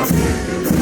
Brasil.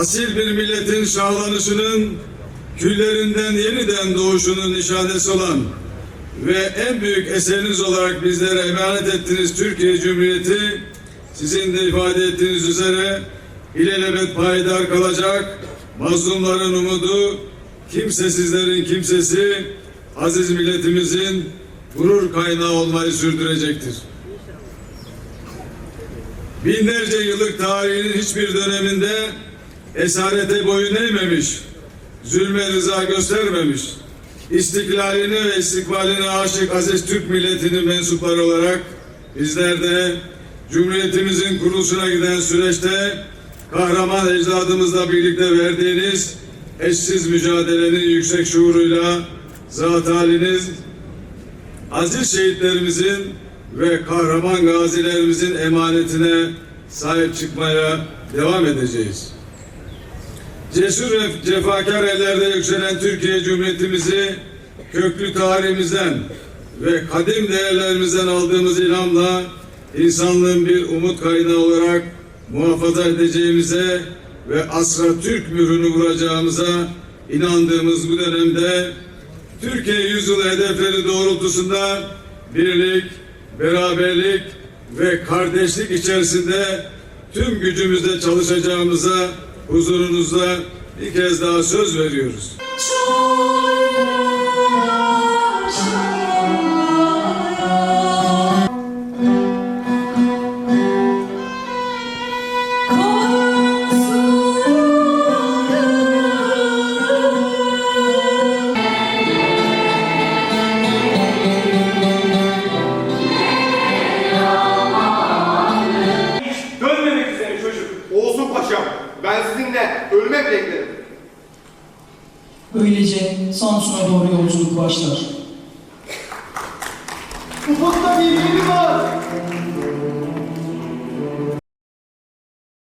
Asil bir milletin şahlanışının küllerinden yeniden doğuşunun nişanesi olan ve en büyük eseriniz olarak bizlere emanet ettiğiniz Türkiye Cumhuriyeti sizin de ifade ettiğiniz üzere ilelebet payidar kalacak, mazlumların umudu, kimsesizlerin kimsesi, aziz milletimizin gurur kaynağı olmayı sürdürecektir. Binlerce yıllık tarihinin hiçbir döneminde esarete boyun eğmemiş, zulme rıza göstermemiş, istiklaline ve istikbaline aşık aziz Türk milletinin mensupları olarak bizler de Cumhuriyetimizin kuruluşuna giden süreçte kahraman ecdadımızla birlikte verdiğiniz eşsiz mücadelenin yüksek şuuruyla zat haliniz, aziz şehitlerimizin ve kahraman gazilerimizin emanetine sahip çıkmaya devam edeceğiz. Cesur ve cefakar ellerde yükselen Türkiye Cumhuriyetimizi köklü tarihimizden ve kadim değerlerimizden aldığımız ilhamla insanlığın bir umut kaynağı olarak muhafaza edeceğimize ve asra Türk mührünü vuracağımıza inandığımız bu dönemde Türkiye yüzyılı hedefleri doğrultusunda birlik, beraberlik ve kardeşlik içerisinde tüm gücümüzle çalışacağımıza huzurunuzda bir kez daha söz veriyoruz. Dönmemek Böylece Samsun'a doğru yolculuk başlar. Ufukta bir gemi var.